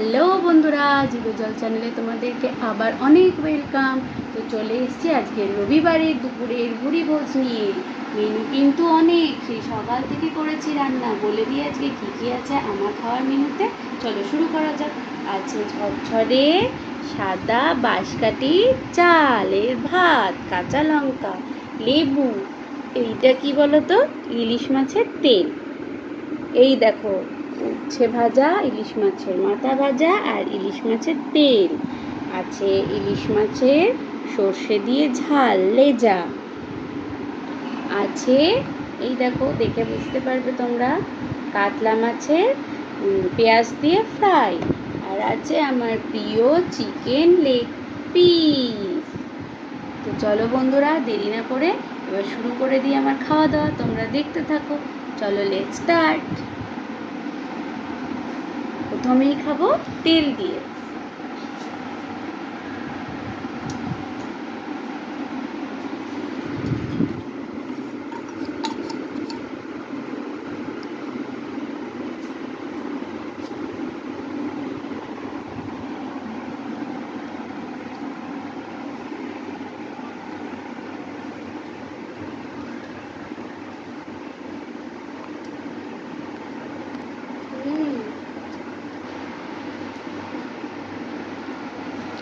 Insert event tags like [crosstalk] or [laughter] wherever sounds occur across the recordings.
Hello বন্ধুরা zero জল চ্যানেলে তোমাদেরকে আবার অনেক ওয়েলকাম। তো চলে এসছি আজকে রবিবারের দুপুরের ভুড়ি ভোজ নিয়ে। মেনু কিন্তু অনেক, সেই সকাল থেকে করেছি রান্না। বলে দিই আজকে কী কী আছে আমার খাওয়ার মেনুতে। চলো শুরু করা যাক। আছে ঝরঝরে, সাদা বাঁশকাঠি, চালের ভাত, কাঁচা লঙ্কা, লেবু। এইটা কি বলো তো ইলিশ মাছের তেল। এই দেখো উচ্ছে ভাজা, ইলিশ মাছের মাথা ভাজা আর ইলিশ মাছের তেল। আছে ইলিশ মাছের সর্ষে দিয়ে ঝাল, লেজা। আছে, এই দেখো, দেখে বুঝতে পারবে তোমরা, কাতলা মাছের পেঁয়াজ দিয়ে ফ্রাই। আর আছে আমার প্রিয় চিকেন লেগ পিস। তো চলো বন্ধুরা, দেরি না করে এবার শুরু করে দিই আমার খাওয়া দাওয়া তোমরা দেখতে থাকো। চলো লেট স্টার্ট প্রথমেই খাব তেল দিয়ে।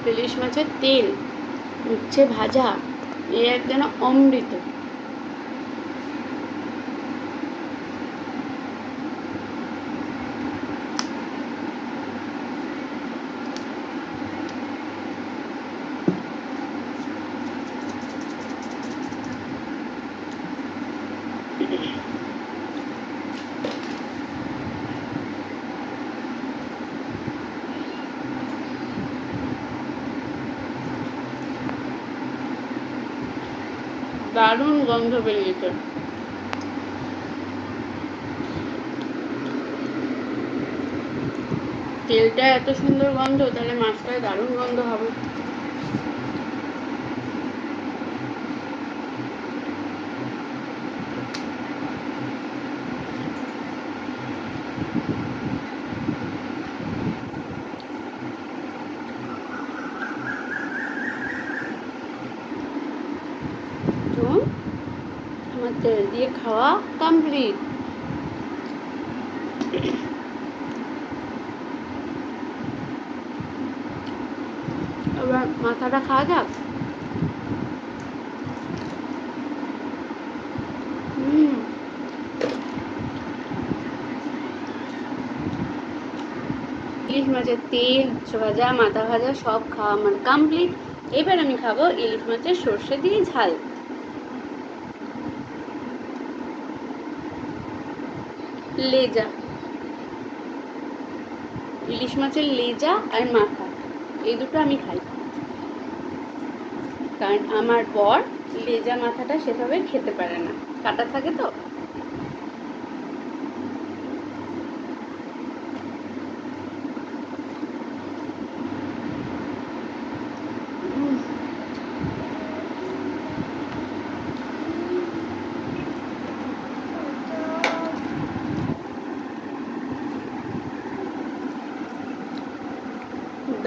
ইলিশ মাছের তেল উচ্ছে ভাজা এ এক যেন অমৃত। দারুণ গন্ধ বেরিয়েছে। তেলটা এত সুন্দর গন্ধ তাহলে মাছটায় দারুণ গন্ধ হবে তো আমার তেল দিয়ে খাওয়া কমপ্লিট এবার মাথাটা খাওয়া যাক। ইলিশ মাছের তেল ভাজা, মাথা ভাজা সব খাওয়া আমার কমপ্লিট এবার আমি খাব ইলিশ মাছের সর্ষে দিয়ে ঝাল। লেজা। ইলিশ মাছের লেজা আর মাথা এই দুটো আমি খাই। কারণ আমার বর লেজা মাথাটা সেভাবে খেতে পারে না। কাটা থাকে তো?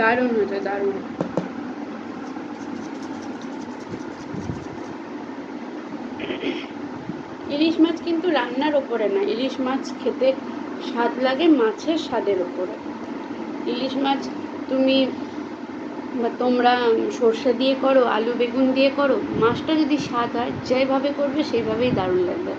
দারুণ হয়েছে, দারুণ। ইলিশ মাছ কিন্তু রান্নার ওপরে না, ইলিশ মাছ খেতে স্বাদ লাগে মাছের স্বাদের ওপরে। ইলিশ মাছ তুমি বা তোমরা সর্ষে দিয়ে করো, আলু, বেগুন দিয়ে করো, মাছটা যদি স্বাদ হয়, যেভাবে করবে সেইভাবেই দারুণ লাগবে।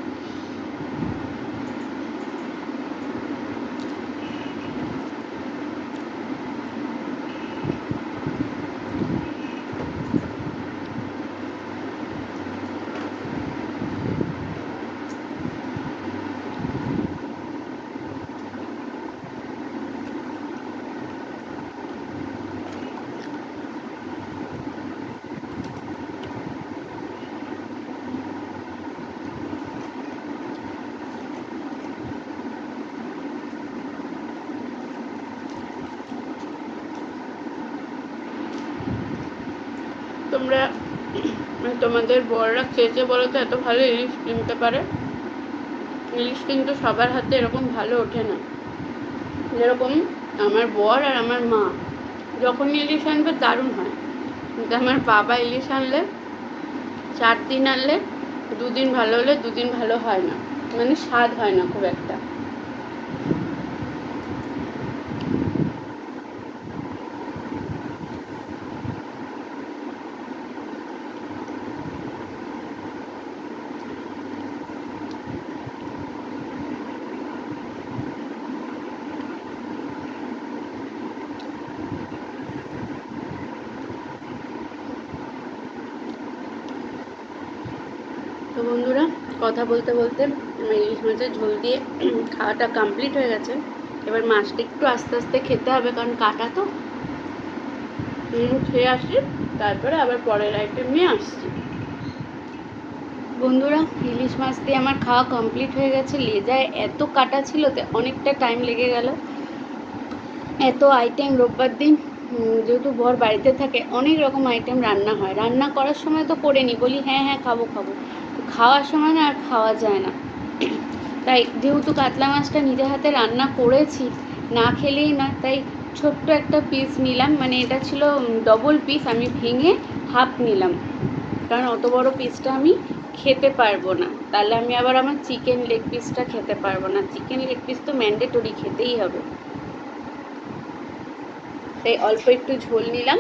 তোমরা তোমাদের বড়রা চেয়েছে বলো তো, এত ভালো ইলিশ কিনতে পারে? ইলিশ কিন্তু সবার হাতে এরকম ভালো ওঠে না। যেরকম আমার বর আর আমার মা যখন ইলিশ আনবে দারুণ হয়। কিন্তু আমার বাবা ইলিশ আনলে, চার দিন আনলে, দুদিন ভালো হলে দুদিন ভালো হয় না। মানে স্বাদ হয় না খুব একটা তো বন্ধুরা, কথা বলতে বলতে ইলিশ মাছের ঝোল দিয়ে [clears throat] খাওয়াটা কমপ্লিট হয়ে গেছে। এবার মাছটা একটু আস্তে আস্তে খেতে হবে, কারণ কাটা তো। খেয়ে আসি তারপরে আবার পরের আইটেম নিয়ে আসছি। বন্ধুরা, ইলিশ মাছ দিয়ে আমার খাওয়া কমপ্লিট হয়ে গেছে। লেজায় এত কাটা ছিল তো অনেকটা টাইম লেগে গেল। এত আইটেম রোববার দিন যেহেতু বর বাড়িতে থাকে, অনেক রকম আইটেম রান্না হয়। রান্না করার সময় তো করে নি, বলি হ্যাঁ হ্যাঁ খাব খাব। খাওয়ার সময় না আর খাওয়া যায় না। তাই যেহেতু কাতলা মাছটা নিজে হাতে রান্না করেছি, না খেলেই না, তাই ছোট্ট একটা পিস নিলাম। মানে এটা ছিল ডবল পিস আমি ভেঙে হাফ নিলাম। কারণ অত বড় পিসটা আমি খেতে পারব না। তাহলে আমি আবার আমার চিকেন লেগ পিসটা খেতে পারব না। চিকেন লেগ পিস তো ম্যান্ডেটরি খেতেই হবে। তাই অল্প একটু ঝোল নিলাম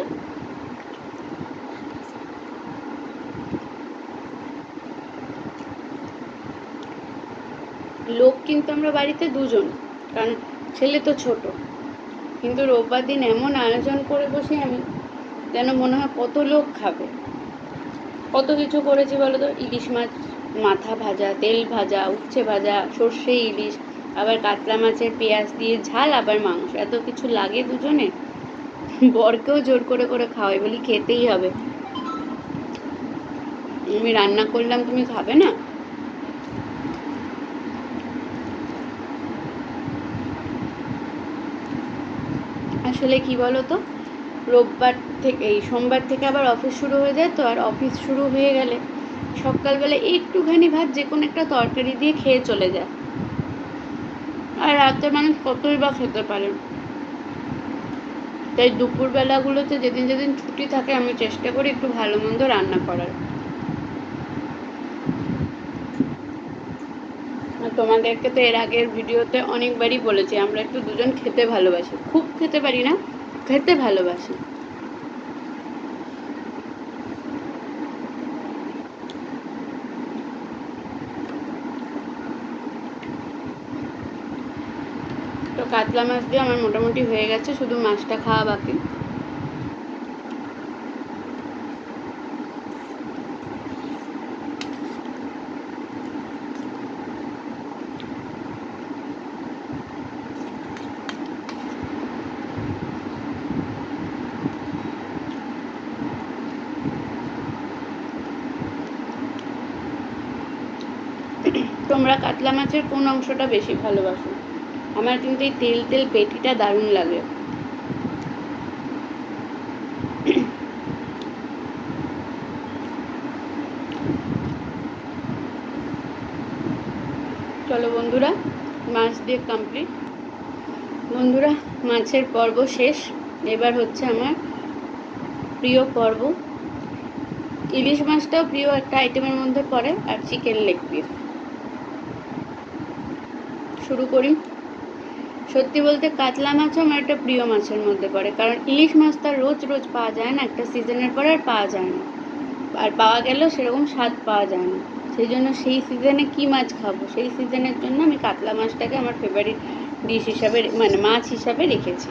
লোক কিন্তু আমরা বাড়িতে দুজন, কারণ ছেলে তো ছোট। কিন্তু রোববার দিন এমন আয়োজন করে বসি আমি, যেন মনে হয় কত লোক খাবে। কত কিছু করেছি বলো তো ইলিশ মাছ, মাথা ভাজা, তেল ভাজা, উচ্ছে ভাজা, সর্ষে, ইলিশ, আবার কাতলা মাছের পেঁয়াজ দিয়ে ঝাল, আবার মাংস। এত কিছু লাগে দুজনে? বরকেও জোর করে করে খাওয়াই, বলি খেতেই হবে। আমি রান্না করলাম, তুমি খাবে না? আসলে কি বলো তো রোববার থেকে, এই সোমবার থেকে আবার অফিস শুরু হয়ে যায় তো, আর অফিস শুরু হয়ে গেলে সকালবেলা একটুখানি ভাত যে কোনো একটা তরকারি দিয়ে খেয়ে চলে যায়। আর রাতে মানুষ কতই বা খেতে পারে। তাই দুপুরবেলাগুলোতে যেদিন যেদিন ছুটি থাকে আমি চেষ্টা করি একটু ভালো মন্দ রান্না করার। তোমাদেরকে তো এর আগের ভিডিওতে অনেকবারই বলেছি, আমরা একটু দুজন খেতে ভালোবাসি। খুব খেতে পারি না, খেতে ভালোবাসি। তো কাতলা মাছ দিয়ে আমার মোটামুটি হয়ে গেছে, শুধু মাছটা খাওয়া বাকি। তোমরা কাতলা মাছের কোন অংশটা বেশি ভালোবাসো? আমার কিন্তু এই তেল তেল পেটিটা দারুণ লাগে। চলো বন্ধুরা, মাছ দিয়ে কমপ্লিট বন্ধুরা, মাছের পর্ব শেষ। এবার হচ্ছে আমার প্রিয় পর্ব। ইলিশ মাছটাও প্রিয় একটা আইটেমের মধ্যে পড়ে, আর চিকেন লেগ পিস শুরু করি। সত্যি বলতে কাতলা মাছও আমার একটা প্রিয় মাছের মধ্যে পড়ে, কারণ ইলিশ মাছ তো রোজ রোজ পাওয়া যায় না, একটা সিজনের পরে আর পাওয়া যায় না। আর পাওয়া গেলেও সেরকম স্বাদ পাওয়া যায় না। সেই জন্য সেই সিজনে কি মাছ খাব, সেই সিজনের জন্য আমি কাতলা মাছটাকে আমার ফেভারিট ডিশ হিসাবে মানে মাছ হিসাবে রেখেছি।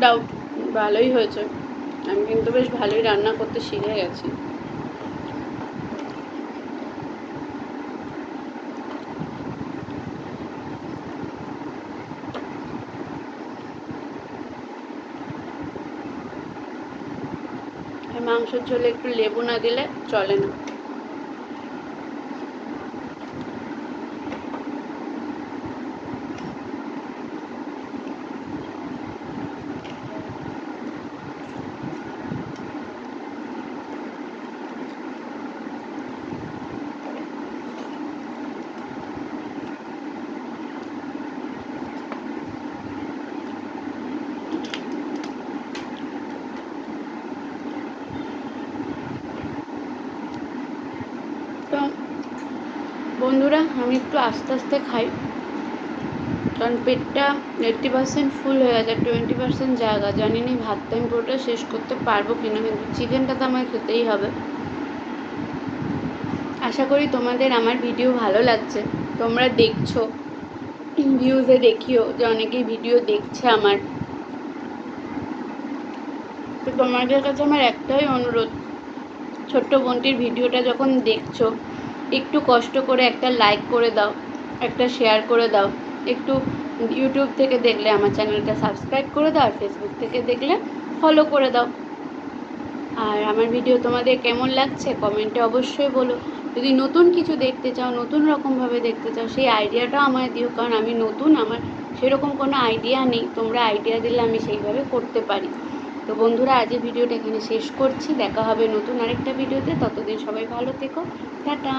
ডাউট ভালোই হয়েছে। আমি কিন্তু বেশ ভালোই রান্না করতে শিখে গেছি। মাংসের ঝোলে একটু লেবু না দিলে চলে না। বন্ধুরা, আমি একটু আস্তে আস্তে খাই। কারণ পেটটা এইটটি পার্সেন্ট ফুল হয়ে গেছে টোয়েন্টি পার্সেন্ট জায়গা। জানি না ভাতটা আমি পুরোটা শেষ করতে পারব কিনা, কিন্তু চিকেনটা তো আমার খেতেই হবে। আশা করি তোমাদের আমার ভিডিও ভালো লাগছে। তোমরা দেখছ ভিউজে দেখিও যে অনেকেই ভিডিও দেখছে আমার। তো তোমাদের কাছে আমার একটাই অনুরোধ, ছোট্ট বোনটির ভিডিওটা যখন দেখছ একটু কষ্ট করে একটা লাইক করে দাও, একটা শেয়ার করে দাও। একটু ইউটিউব থেকে দেখলে, আমার চ্যানেলটা সাবস্ক্রাইব করে দাও, আর ফেসবুক থেকে দেখলে ফলো করে দাও। আর আমার ভিডিও তোমাদের কেমন লাগছে কমেন্টে অবশ্যই বলো। যদি নতুন কিছু দেখতে চাও, নতুন রকমভাবে দেখতে চাও, সেই আইডিয়াটাও আমায় দিও, কারণ আমি নতুন, আমার সেরকম কোনো আইডিয়া নেই। তোমরা আইডিয়া দিলে আমি সেইভাবে করতে পারি। তো বন্ধুরা, আজ এই ভিডিওটা এখানে শেষ করছি। দেখা হবে নতুন আরেকটা ভিডিওতে। ততদিন সবাই ভালো থেকো। টাটা!